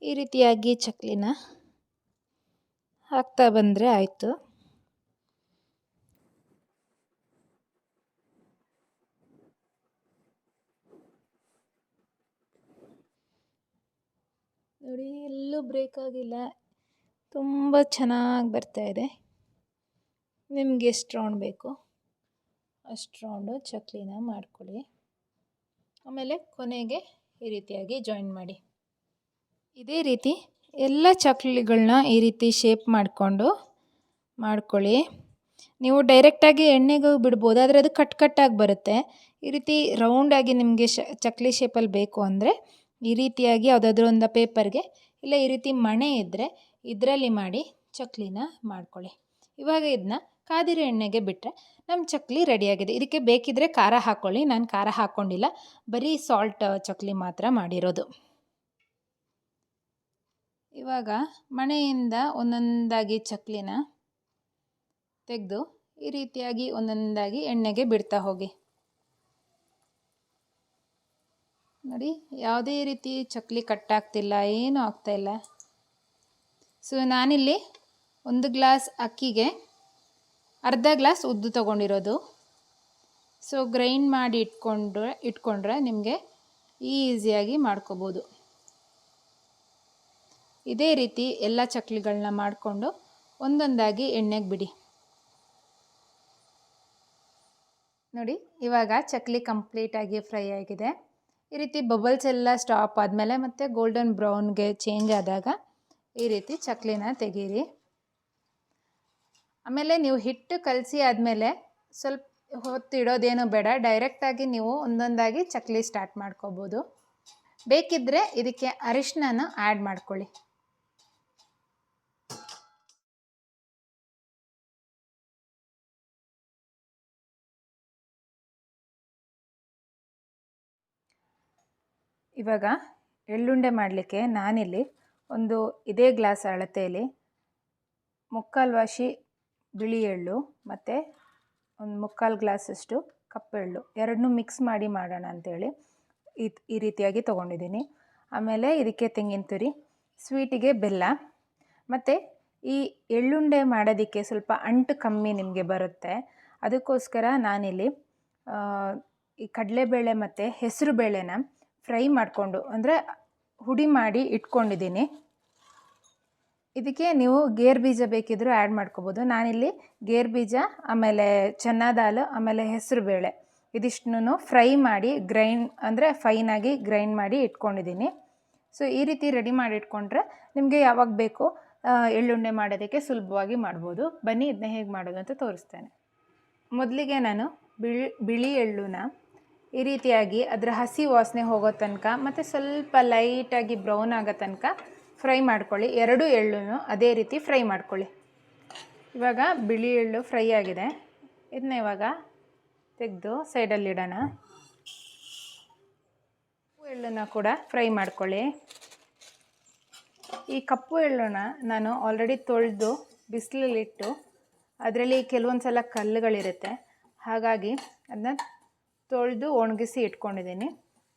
ಈ ರೀತಿಯಾಗಿ ಚಕ್ಲಿನ ಹಾಕ್ತಾ ಬಂದರೆ ಆಯಿತು. ನೋಡಿ, ಎಲ್ಲೂ ಬ್ರೇಕ್ ಆಗಿಲ್ಲ. ತುಂಬ ಚೆನ್ನಾಗಿ ಬರ್ತಾ ಇದೆ. ನಿಮ್ಗೆ ಎಷ್ಟು ರೌಂಡ್ ಬೇಕು? ಅಷ್ಟು ರೌಂಡು ಚಕ್ಲಿನ ಮಾಡ್ಕೊಳ್ಳಿ. ಆಮೇಲೆ ಕೊನೆಗೆ ಈ ರೀತಿಯಾಗಿ ಜಾಯಿನ್ ಮಾಡಿ. ಇದೇ ರೀತಿ. ಎಲ್ಲ ಚಕ್ಲಿಗಳನ್ನ ಈ ರೀತಿ ಶೇಪ್ ಮಾಡಿಕೊಂಡು ಮಾಡ್ಕೊಳ್ಳಿ. ನೀವು ಡೈರೆಕ್ಟಾಗಿ ಎಣ್ಣೆಗೂ ಬಿಡ್ಬೋದು, ಆದರೆ ಅದು ಕಟ್ ಕಟ್ಟಾಗಿ ಬರುತ್ತೆ. ಈ ರೀತಿ ರೌಂಡಾಗಿ ನಿಮಗೆ ಶ, ಚಕ್ಲಿ ಶೇಪಲ್ಲಿ ಬೇಕು ಅಂದರೆ ಈ ರೀತಿಯಾಗಿ ಯಾವುದಾದ್ರೂ ಒಂದು ಪೇಪರ್ಗೆ ಇಲ್ಲ ಈ ರೀತಿ ಮಣೆ ಇದ್ದರೆ ಇದರಲ್ಲಿ ಮಾಡಿ ಚಕ್ಲಿನ ಮಾಡ್ಕೊಳ್ಳಿ. ಇವಾಗ ಇದನ್ನ ಕಾದಿರ ಎಣ್ಣೆಗೆ ಬಿಟ್ಟರೆ ನಮ್ಮ ಚಕ್ಲಿ ರೆಡಿಯಾಗಿದೆ ಇದಕ್ಕೆ ಬೇಕಿದ್ದರೆ ಖಾರ ಹಾಕ್ಕೊಳ್ಳಿ ನಾನು ಖಾರ ಹಾಕ್ಕೊಂಡಿಲ್ಲ ಬರೀ ಸಾಲ್ಟ್ ಚಕ್ಲಿ ಮಾತ್ರ ಮಾಡಿರೋದು. ಇವಾಗ ಮಣೆಯಿಂದ ಒಂದೊಂದಾಗಿ ಚಕ್ಲಿನ ತೆಗೆದು ಈ ರೀತಿಯಾಗಿ ಒಂದೊಂದಾಗಿ ಎಣ್ಣೆಗೆ ಬಿಡ್ತಾ ಹೋಗಿ. ನೋಡಿ, ಯಾವುದೇ ರೀತಿ ಚಕ್ಲಿ ಕಟ್ಟಾಗ್ತಿಲ್ಲ, ಏನೂ ಆಗ್ತಾಯಿಲ್ಲ ಸೊ ನಾನಿಲ್ಲಿ ಒಂದು ಗ್ಲಾಸ್ ಅಕ್ಕಿಗೆ ಅರ್ಧ ಗ್ಲಾಸ್ ಉದ್ದು ತೊಗೊಂಡಿರೋದು. ಸೊ ಗ್ರೈಂಡ್ ಮಾಡಿ ಇಟ್ಕೊಂಡ್ರೆ ಇಟ್ಕೊಂಡ್ರೆ ನಿಮಗೆ ಈಸಿಯಾಗಿ ಮಾಡ್ಕೋಬೋದು. ಇದೇ ರೀತಿ ಎಲ್ಲ ಚಕ್ಲಿಗಳನ್ನ ಮಾಡಿಕೊಂಡು ಒಂದೊಂದಾಗಿ ಎಣ್ಣೆಗೆ ಬಿಡಿ. ನೋಡಿ, ಇವಾಗ ಚಕ್ಲಿ ಕಂಪ್ಲೀಟಾಗಿ ಫ್ರೈ ಆಗಿದೆ. ಈ ರೀತಿ ಬಬಲ್ಸ್ ಎಲ್ಲ ಸ್ಟಾಪ್ ಆದಮೇಲೆ ಮತ್ತು ಗೋಲ್ಡನ್ ಬ್ರೌನ್ಗೆ ಚೇಂಜ್ ಆದಾಗ ಈ ರೀತಿ ಚಕ್ಲಿನ ತೆಗೀರಿ. ಆಮೇಲೆ ನೀವು ಹಿಟ್ಟು ಕಲಸಿ ಆದಮೇಲೆ ಸ್ವಲ್ಪ ಹೊತ್ತು ಇಡೋದೇನು ಬೇಡ ಡೈರೆಕ್ಟಾಗಿ ನೀವು ಒಂದೊಂದಾಗಿ ಚಕ್ಲಿ ಸ್ಟಾರ್ಟ್ ಮಾಡ್ಕೋಬೋದು. ಬೇಕಿದ್ದರೆ ಇದಕ್ಕೆ ಅರಿಶಿನ ಆ್ಯಡ್ ಮಾಡ್ಕೊಳ್ಳಿ. ಇವಾಗ ಎಳ್ಳುಂಡೆ ಮಾಡಲಿಕ್ಕೆ ನಾನಿಲ್ಲಿ ಒಂದು ಇದೇ ಗ್ಲಾಸ್ ಅಳತೆಯಲ್ಲಿ ಮುಕ್ಕಾಲು ವಾಶಿ ಬಿಳಿ ಎಳ್ಳು ಮತ್ತು ಒಂದು ಮುಕ್ಕಾಲು ಗ್ಲಾಸಷ್ಟು ಕಪ್ಪೆಳ್ಳು ಎರಡನ್ನೂ ಮಿಕ್ಸ್ ಮಾಡಿ ಮಾಡೋಣ ಅಂಥೇಳಿ ಈ ಈ ರೀತಿಯಾಗಿ ತೊಗೊಂಡಿದ್ದೀನಿ. ಆಮೇಲೆ ಇದಕ್ಕೆ ತೆಂಗಿನ ತುರಿ, ಸ್ವೀಟಿಗೆ ಬೆಲ್ಲ ಮತ್ತು ಈ ಎಳ್ಳುಂಡೆ ಮಾಡೋದಕ್ಕೆ ಸ್ವಲ್ಪ ಅಂಟು ಕಮ್ಮಿ ನಿಮಗೆ ಬರುತ್ತೆ. ಅದಕ್ಕೋಸ್ಕರ ನಾನಿಲ್ಲಿ ಈ ಕಡಲೆಬೇಳೆ ಮತ್ತು ಹೆಸರು ಬೇಳೆನ ಫ್ರೈ ಮಾಡಿಕೊಂಡು, ಅಂದರೆ ಹುಡಿ ಮಾಡಿ ಇಟ್ಕೊಂಡಿದ್ದೀನಿ. ಇದಕ್ಕೆ ನೀವು ಗೇರ್ ಬೀಜ ಬೇಕಿದ್ದರೂ ಆ್ಯಡ್ ಮಾಡ್ಕೋಬೋದು. ನಾನಿಲ್ಲಿ ಗೇರ್ ಬೀಜ, ಆಮೇಲೆ ಚೆನ್ನ ದಾಲು, ಆಮೇಲೆ ಹೆಸರು ಬೇಳೆ, ಇದಿಷ್ಟನ್ನು ಫ್ರೈ ಮಾಡಿ ಗ್ರೈಂಡ್, ಅಂದರೆ ಫೈನಾಗಿ ಗ್ರೈಂಡ್ ಮಾಡಿ ಇಟ್ಕೊಂಡಿದ್ದೀನಿ. ಸೊ, ಈ ರೀತಿ ರೆಡಿ ಮಾಡಿ ಇಟ್ಕೊಂಡ್ರೆ ನಿಮಗೆ ಯಾವಾಗ ಬೇಕೋ ಎಳ್ಳುಂಡೆ ಮಾಡೋದಕ್ಕೆ ಸುಲಭವಾಗಿ ಮಾಡ್ಬೋದು. ಬನ್ನಿ, ಇದನ್ನ ಹೇಗೆ ಮಾಡೋದು ಅಂತ ತೋರಿಸ್ತೇನೆ. ಮೊದಲಿಗೆ ನಾನು ಬಿಳಿ ಬಿಳಿ ಎಳ್ಳುನ ಈ ರೀತಿಯಾಗಿ ಅದರ ಹಸಿ ವಾಸನೆ ಹೋಗೋ ತನಕ ಮತ್ತು ಸ್ವಲ್ಪ ಲೈಟಾಗಿ ಬ್ರೌನ್ ಆಗೋ ತನಕ ಫ್ರೈ ಮಾಡ್ಕೊಳ್ಳಿ. ಎರಡು ಎಳ್ಳು ಅದೇ ರೀತಿ ಫ್ರೈ ಮಾಡ್ಕೊಳ್ಳಿ. ಇವಾಗ ಬಿಳಿ ಎಳ್ಳು ಫ್ರೈ ಆಗಿದೆ. ಇದನ್ನ ಇವಾಗ ತೆಗೆದು ಸೈಡಲ್ಲಿಡೋಣ ಕಪ್ಪು ಎಳ್ಳನ್ನು ಕೂಡ ಫ್ರೈ ಮಾಡ್ಕೊಳ್ಳಿ. ಈ ಕಪ್ಪು ಎಳ್ಳನ್ನ ನಾನು ಆಲ್ರೆಡಿ ತೊಳೆದು ಬಿಸಿಲಲ್ಲಿಟ್ಟು ಅದರಲ್ಲಿ ಕೆಲವೊಂದು ಸಲ ಕಲ್ಲುಗಳಿರುತ್ತೆ. ಹಾಗಾಗಿ ಅದನ್ನ ತೊಳೆದು ಒಣಗಿಸಿ ಇಟ್ಕೊಂಡಿದ್ದೀನಿ.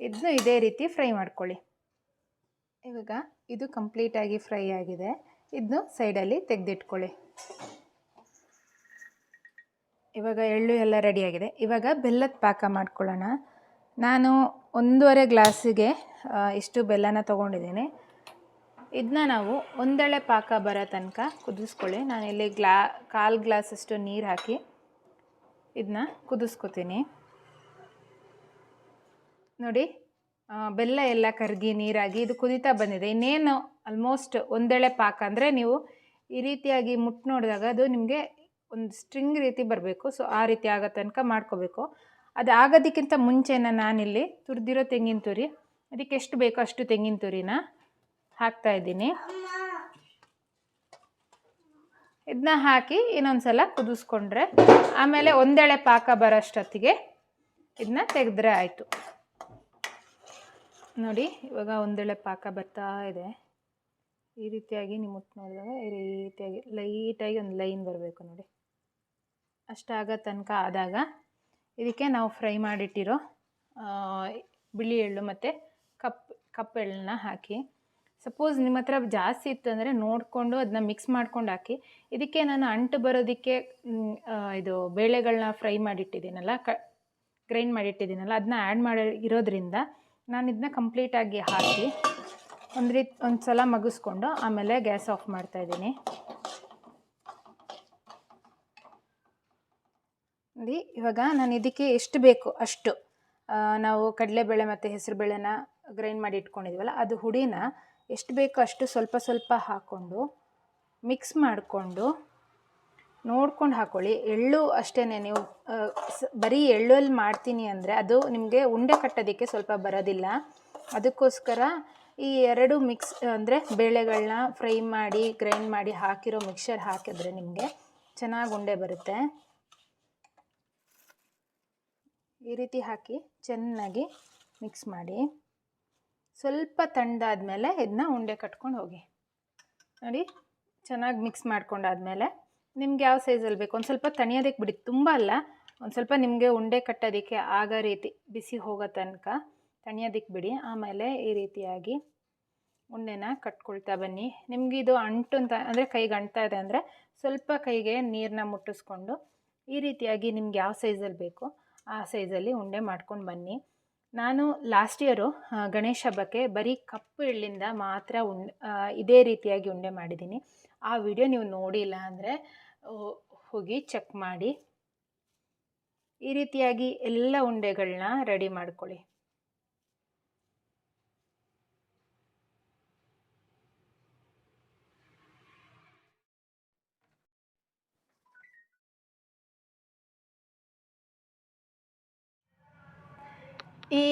ಇದನ್ನು ಇದೇ ರೀತಿ ಫ್ರೈ ಮಾಡ್ಕೊಳ್ಳಿ. ಇವಾಗ ಇದು ಕಂಪ್ಲೀಟಾಗಿ ಫ್ರೈ ಆಗಿದೆ. ಇದನ್ನು ಸೈಡಲ್ಲಿ ತೆಗೆದಿಟ್ಕೊಳ್ಳಿ. ಇವಾಗ ಎಳ್ಳು ಎಲ್ಲ ರೆಡಿಯಾಗಿದೆ ಇವಾಗ ಬೆಲ್ಲದ ಪಾಕ ಮಾಡ್ಕೊಳ್ಳೋಣ. ನಾನು ಒಂದೂವರೆ ಗ್ಲಾಸಿಗೆ ಇಷ್ಟು ಬೆಲ್ಲನ ತೊಗೊಂಡಿದ್ದೀನಿ. ಇದನ್ನ ನಾವು ಒಂದೆಳೆ ಪಾಕ ಬರೋ ತನಕ ಕುದಿಸ್ಕೊಳ್ಳಿ. ನಾನಿಲ್ಲಿ ಗ್ಲಾ, ಕಾಲು ಗ್ಲಾಸಷ್ಟು ನೀರು ಹಾಕಿ ಇದನ್ನ ಕುದಿಸ್ಕೊತೀನಿ. ನೋಡಿ ಬೆಲ್ಲ ಎಲ್ಲ ಕರಗಿ ನೀರಾಗಿ ಇದು ಕುದೀತಾ ಬಂದಿದೆ. ಇನ್ನೇನು ಆಲ್ಮೋಸ್ಟ್ ಒಂದೆಳೆ ಪಾಕ ಅಂದರೆ ನೀವು ಈ ರೀತಿಯಾಗಿ ಮುಟ್ಟು ನೋಡಿದಾಗ ಅದು ನಿಮಗೆ ಒಂದು ಸ್ಟ್ರಿಂಗ್ ರೀತಿ ಬರಬೇಕು. ಸೊ ಆ ರೀತಿ ಆಗೋ ತನಕ ಮಾಡ್ಕೋಬೇಕು. ಅದು ಆಗೋದಕ್ಕಿಂತ ಮುಂಚೆನ ನಾನಿಲ್ಲಿ ತುರಿದಿರೋ ತೆಂಗಿನ ತುರಿ, ಅದಕ್ಕೆ ಎಷ್ಟು ಬೇಕೋ ಅಷ್ಟು ತೆಂಗಿನ ತುರಿನ ಹಾಕ್ತಾ ಇದ್ದೀನಿ. ಇದನ್ನ ಹಾಕಿ ಇನ್ನೊಂದು ಸಲ ಕುದಿಸ್ಕೊಂಡ್ರೆ ಆಮೇಲೆ ಒಂದೆಳೆ ಪಾಕ ಬರೋಷ್ಟೊತ್ತಿಗೆ ಇದನ್ನ ತೆಗೆದ್ರೆ ಆಯಿತು. ನೋಡಿ, ಇವಾಗ ಒಂದೆಳೆ ಪಾಕ ಬರ್ತಾ ಇದೆ. ಈ ರೀತಿಯಾಗಿ ನಿಮ್ಮ ಮುಟ್ಟು ನೋಡಿದಾಗ ಈ ರೀತಿಯಾಗಿ ಲೈಟಾಗಿ ಒಂದು ಲೈನ್ ಬರಬೇಕು ನೋಡಿ. ಅಷ್ಟಾಗೋ ತನಕ ಆದಾಗ ಇದಕ್ಕೆ ನಾವು ಫ್ರೈ ಮಾಡಿಟ್ಟಿರೋ ಬಿಳಿ ಎಳ್ಳು ಮತ್ತು ಕಪ್ ಕಪ್ ಎಳ್ಳನ್ನ ಹಾಕಿ. ಸಪೋಸ್ ನಿಮ್ಮ ಹತ್ರ ಜಾಸ್ತಿ ಇತ್ತು ಅಂದರೆ ನೋಡಿಕೊಂಡು ಅದನ್ನ ಮಿಕ್ಸ್ ಮಾಡ್ಕೊಂಡು ಹಾಕಿ. ಇದಕ್ಕೆ ನಾನು ಅಂಟು ಬರೋದಕ್ಕೆ ಇದು ಬೇಳೆಗಳನ್ನ ಫ್ರೈ ಮಾಡಿಟ್ಟಿದ್ದೀನಲ್ಲ, ಕ, ಗ್ರೈಂಡ್ ಮಾಡಿಟ್ಟಿದ್ದೀನಲ್ಲ ಅದನ್ನ ಆ್ಯಡ್ ಮಾಡಿ ಇರೋದ್ರಿಂದ ನಾನು ಇದನ್ನ ಕಂಪ್ಲೀಟಾಗಿ ಹಾಕಿ ಒಂದು ರೀತಿ ಒಂದು ಸಲ ಮಗಿಸ್ಕೊಂಡು ಆಮೇಲೆ ಗ್ಯಾಸ್ ಆಫ್ ಮಾಡ್ತಾಯಿದ್ದೀನಿ ನೋಡಿ ಇವಾಗ ನಾನು ಇದಕ್ಕೆ ಎಷ್ಟು ಬೇಕು ಅಷ್ಟು ನಾವು ಕಡಲೆಬೇಳೆ ಮತ್ತು ಹೆಸರುಬೇಳೆನ ಗ್ರೈಂಡ್ ಮಾಡಿ ಇಟ್ಕೊಂಡಿದ್ವಲ್ಲ, ಅದು ಹುಡಿನ ಎಷ್ಟು ಬೇಕೋ ಅಷ್ಟು ಸ್ವಲ್ಪ ಸ್ವಲ್ಪ ಹಾಕ್ಕೊಂಡು ಮಿಕ್ಸ್ ಮಾಡಿಕೊಂಡು ನೋಡ್ಕೊಂಡು ಹಾಕ್ಕೊಳ್ಳಿ ಎಳ್ಳು ಅಷ್ಟೇ ನೀವು ಬರೀ ಎಳ್ಳಲ್ಲಿ ಮಾಡ್ತೀನಿ ಅಂದರೆ ಅದು ನಿಮಗೆ ಉಂಡೆ ಕಟ್ಟೋದಕ್ಕೆ ಸ್ವಲ್ಪ ಬರೋದಿಲ್ಲ. ಅದಕ್ಕೋಸ್ಕರ ಈ ಎರಡು ಮಿಕ್ಸ್, ಅಂದರೆ ಬೇಳೆಗಳನ್ನ ಫ್ರೈ ಮಾಡಿ, ಗ್ರೈಂಡ್ ಮಾಡಿ ಹಾಕಿರೋ ಮಿಕ್ಸರ್ ಹಾಕಿದ್ರೆ ನಿಮಗೆ ಚೆನ್ನಾಗಿ ಉಂಡೆ ಬರುತ್ತೆ. ಈ ರೀತಿ ಹಾಕಿ ಚೆನ್ನಾಗಿ ಮಿಕ್ಸ್ ಮಾಡಿ. ಸ್ವಲ್ಪ ತಣ್ಣದಾದ್ಮೇಲೆ ಇದನ್ನ ಉಂಡೆ ಕಟ್ಕೊಂಡು ಹೋಗಿ. ನೋಡಿ, ಚೆನ್ನಾಗಿ ಮಿಕ್ಸ್ ಮಾಡ್ಕೊಂಡಾದ್ಮೇಲೆ ನಿಮ್ಗೆ ಯಾವ ಸೈಜಲ್ಲಿ ಬೇಕು? ಒಂದು ಸ್ವಲ್ಪ ತಣಿಯೋದಕ್ಕೆ ಬಿಡಿ. ತುಂಬ ಅಲ್ಲ. ಒಂದು ಸ್ವಲ್ಪ ನಿಮಗೆ ಉಂಡೆ ಕಟ್ಟೋದಕ್ಕೆ ಆಗೋ ರೀತಿ, ಬಿಸಿ ಹೋಗೋ ತನಕ ತಣಿಯೋದಕ್ಕೆ ಬಿಡಿ. ಆಮೇಲೆ ಈ ರೀತಿಯಾಗಿ ಉಂಡೆನ ಕಟ್ಕೊಳ್ತಾ ಬನ್ನಿ. ನಿಮ್ಗೆ ಇದು ಅಂಟು ಅಂತ, ಅಂದರೆ ಕೈಗೆ ಅಂಟ್ತಾ ಇದೆ ಅಂದರೆ ಸ್ವಲ್ಪ ಕೈಗೆ ನೀರನ್ನ ಮುಟ್ಟಿಸ್ಕೊಂಡು ಈ ರೀತಿಯಾಗಿ ನಿಮ್ಗೆ ಯಾವ ಸೈಜಲ್ಲಿ ಬೇಕು, ಆ ಸೈಜಲ್ಲಿ ಉಂಡೆ ಮಾಡ್ಕೊಂಡು ಬನ್ನಿ. ನಾನು ಲಾಸ್ಟ್ ಇಯರು ಗಣೇಶ ಹಬ್ಬಕ್ಕೆ ಬರೀ ಕಪ್ಪು ಎಳ್ಳಿಂದ ಮಾತ್ರ ಉಂಡೆ ಇದೇ ರೀತಿಯಾಗಿ ಉಂಡೆ ಮಾಡಿದ್ದೀನಿ. ಆ ವಿಡಿಯೋ ನೀವು ನೋಡಿಲ್ಲ ಅಂದರೆ ಹೋಗಿ ಚೆಕ್ ಮಾಡಿ. ಈ ರೀತಿಯಾಗಿ ಎಲ್ಲ ಉಂಡೆಗಳನ್ನ ರೆಡಿ ಮಾಡ್ಕೊಳ್ಳಿ. ಈ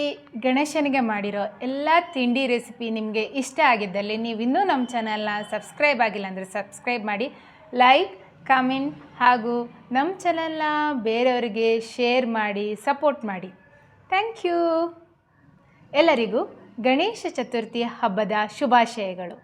ಗಣೇಶನಿಗೆ ಮಾಡಿರೋ ಎಲ್ಲ ತಿಂಡಿ ರೆಸಿಪಿ ನಿಮಗೆ ಇಷ್ಟ ಆಗಿದ್ದಲ್ಲಿ ನೀವು ಇನ್ನೂ ನಮ್ಮ ಚಾನಲ್ನ ಸಬ್ಸ್ಕ್ರೈಬ್ ಆಗಿಲ್ಲ ಅಂದರೆ ಸಬ್ಸ್ಕ್ರೈಬ್ ಮಾಡಿ ಲೈಕ್ ಕಮೆಂಟ್ ಹಾಗೂ ನಮ್ಮ ಚಾನಲ್ನ ಬೇರೆಯವರಿಗೆ ಶೇರ್ ಮಾಡಿ ಸಪೋರ್ಟ್ ಮಾಡಿ. ಥ್ಯಾಂಕ್ ಯು ಎಲ್ಲರಿಗೂ ಗಣೇಶ ಚತುರ್ಥಿ ಹಬ್ಬದ ಶುಭಾಶಯಗಳು.